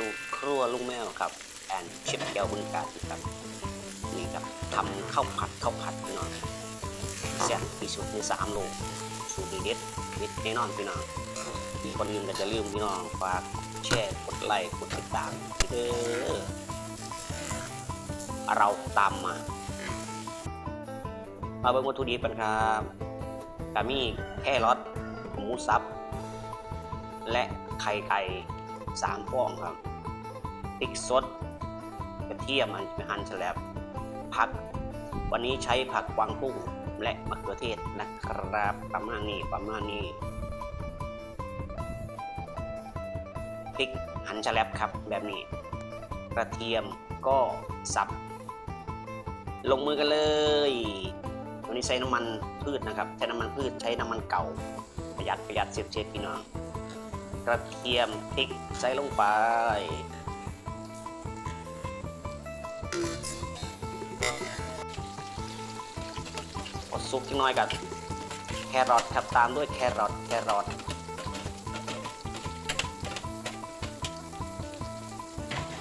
สู่ครัวลุงแมวครับแอนเชฟแก้วบึงการครับนี่ครับทำข้าวผัดข้าวผัดพี่น้องแซ่บที่สุดในสามโลสูตรเด็ดเด็ดแน่นอนพี่น้องมีคนอื่นก็จะลืมพี่น้องฝากแชร์กดไลค์กดติดตามเด้อเราตามมามาเบิ่งวัตถุดิบกันครับกามีแครอทหมูสับ และไข่ไก่ สามฟองครับพริกสดกระเทียมอันหั่นฉลับผัก วันนี้ใช้ผักกวางตุ้งและมะเขือเทศนะครับประมาณนี้ประมาณนี้พริกหั่นฉลับครับแบบนี้ กระเทียมก็สับ ลงมือกันเลยวันนี้ใช้น้ำมันพืชนะครับ ใช้น้ำมันพืชใช้น้ำมันเก่าประหยัดประหยัดเซฟเซฟพี่น้อง กระเทียมพริกใส่ลงไป กดซุปนิดหน้อยกับแครอทครับตามด้วยแครอทแครอท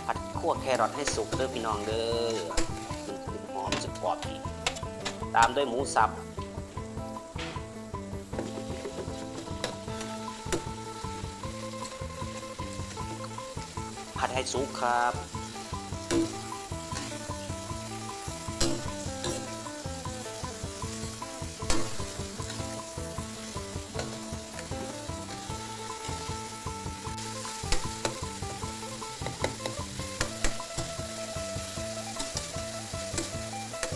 ผัดคั่วแครอทให้สุกเด้อพี่น้องเด้อมันหอมจะกรอบดีตามด้วยหมูสับ ผัดให้สุกครับ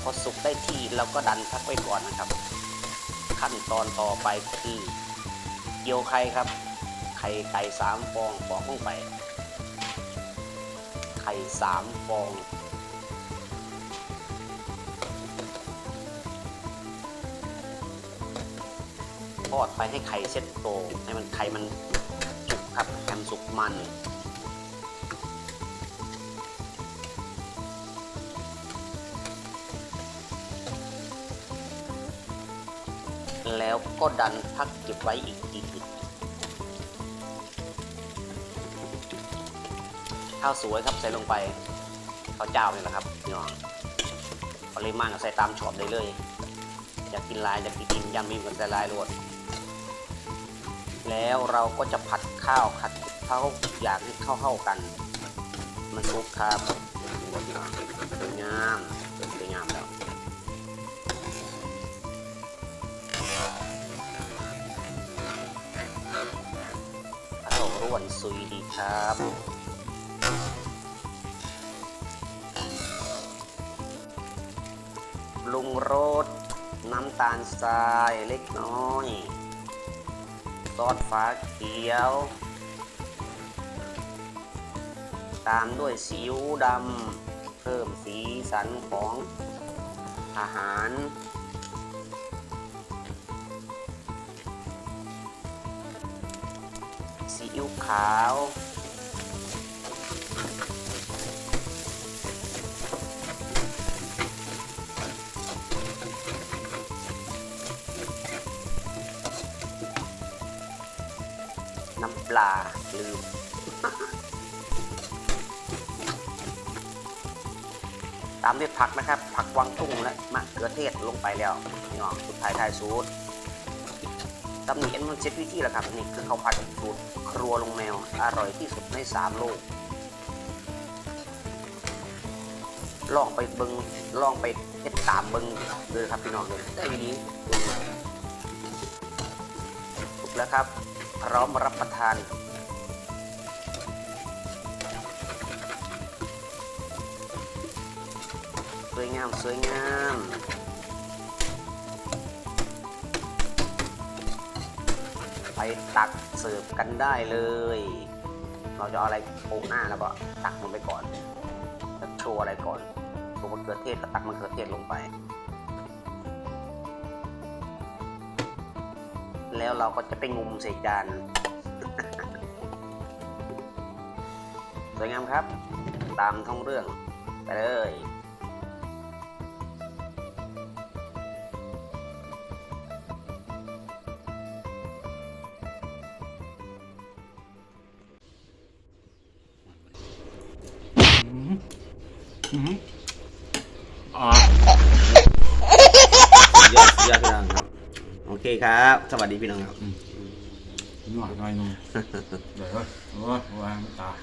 พอสุกได้ที่เราก็ดันพักไว้ก่อนนะครับ ขั้นตอนต่อไปคือเกี่ยวไข่ครับ ไข่ไก่สามฟองบอกลงไป ไข่สามฟอง ทอดไปให้ไข่เซ็ตโตให้มันไข่มันสุกครับแฮมสุกมันแล้วก็ดันพักเก็บไว้อีกที ข้าวสวยครับใส่ลงไปข้าวเจ้านี่แหละครับพี่น้องปริมาณก็ใส่ตามชอบได้เลยอยากกินลายอยากกินยำมีกันใส่ลายรวดแล้วเราก็จะผัดข้าวผัดข้าวอยากให้เข้าเข้ากัน มันสุกครับสวยงามสวยงามแล้วข้าวร่วนซุยดีครับ รุงรส น้ำตาลทรายเล็กน้อย ซอสฟ้าเขียว ตามด้วยซีอิ๊วดำ เพิ่มสีสันของอาหาร ซีอิ๊วขาว น้ำปลาลืม ตามด้วยผักนะครับ ผักกวางตุ้งและมะเขือเทศลงไปแล้วนี่น้องสุดท้ายท้ายสูตรตำหนิอันมันเช็ดวิธีแล้วครับนี่คือข้าวผัดสูตรครัวลงแมว อร่อยที่สุดในสามโลก ลองไปเบิงลองไปเฮ็ดตามเบิงเลยครับพี่น้องเลยได้วิธีถูกแล้วครับ พร้อมรับประทาน สวยงาม สวยงามไปตักเสิร์ฟกันได้เลย เราจะเอาอะไรโปะหน้าแล้วก็ตักมันไปก่อนจะโชว์อะไรก่อนโชว์มะเขือเทศก็ตักมะเขือเทศลงไป แล้วเราก็จะไปงุมใส่จาน สวยงามครับ ตามท้องเรื่องไปเลยอืมอ่า ยอดยอดพี่น้องครับ โอ เคครับ สวัสดีพี่น้องครับ หน่อยหน่อยหนึงเดี๋ยวเว้ยโอ้ยว่าตาย